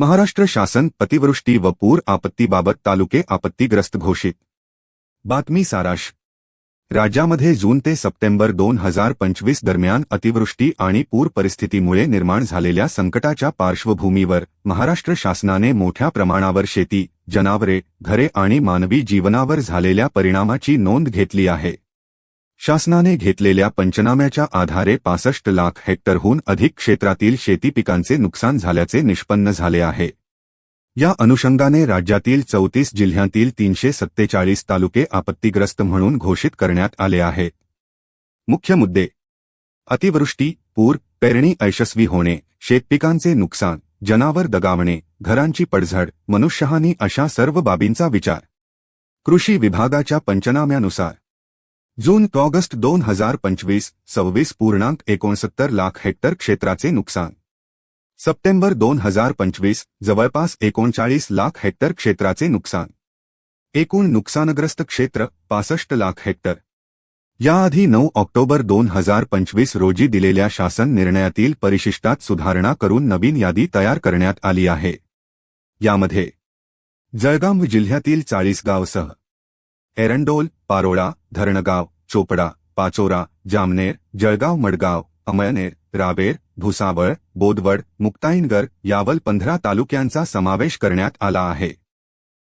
महाराष्ट्र शासन अतिवृष्टी व पूर आपत्तीबाबत तालुके आपत्तीग्रस्त घोषित. बातमी सारांश. राज्यामध्ये जून ते सप्टेंबर दोन हजार पंचवीस दरम्यान अतिवृष्टी आणि पूर परिस्थितीमुळे निर्माण झालेल्या संकटाच्या पार्श्वभूमीवर महाराष्ट्र शासनाने मोठ्या प्रमाणावर शेती जनावरे घरे आणि मानवी जीवनावर झालेल्या परिणामाची नोंद घेतली आहे. शासनाने घेतलेल्या पंचनाम्याच्या आधारे पासष्ट लाख हेक्टरहून अधिक क्षेत्रातील शेती पिकांचे नुकसान झाल्याचे निष्पन्न झाले आहे. या अनुषंगाने राज्यातील चौतीस जिल्ह्यातील तीनशे सत्तेचाळीस तालुके आपत्तीग्रस्त म्हणून घोषित करण्यात आले आहेत मुख्य मुद्दे. अतिवृष्टी पूर पेरणी अयशस्वी होणे शेतपिकांचे नुकसान जनावर दगावणे घरांची पडझड मनुष्यहानी अशा सर्व बाबींचा विचार. कृषी विभागाच्या पंचनाम्यानुसार जून ते ऑगस्ट दोन हजार पंचवीस सव्वीस पूर्णांक एकोणसत्तर लाख हेक्टर क्षेत्राचे नुकसान. सप्टेंबर दोन हजार पंचवीस जवळपास एकोणचाळीस लाख हेक्टर क्षेत्राचे नुकसान. एकूण नुकसानग्रस्त क्षेत्र पासष्ट लाख हेक्टर. याआधी नऊ ऑक्टोबर दोन हजार पंचवीस रोजी दिलेल्या शासन निर्णयातील परिशिष्टात सुधारणा करून नवीन यादी तयार करण्यात आली आहे. यामध्ये जळगाव जिल्ह्यातील चाळीसगावसह एरंडोल पारोळा धरणगाव चोपडा पाचोरा जामनेर जळगाव मडगाव अमळनेर रावेर भुसावळ बोदवड मुक्ताईनगर यावल पंधरा तालुक्यांचा समावेश करण्यात आला आहे.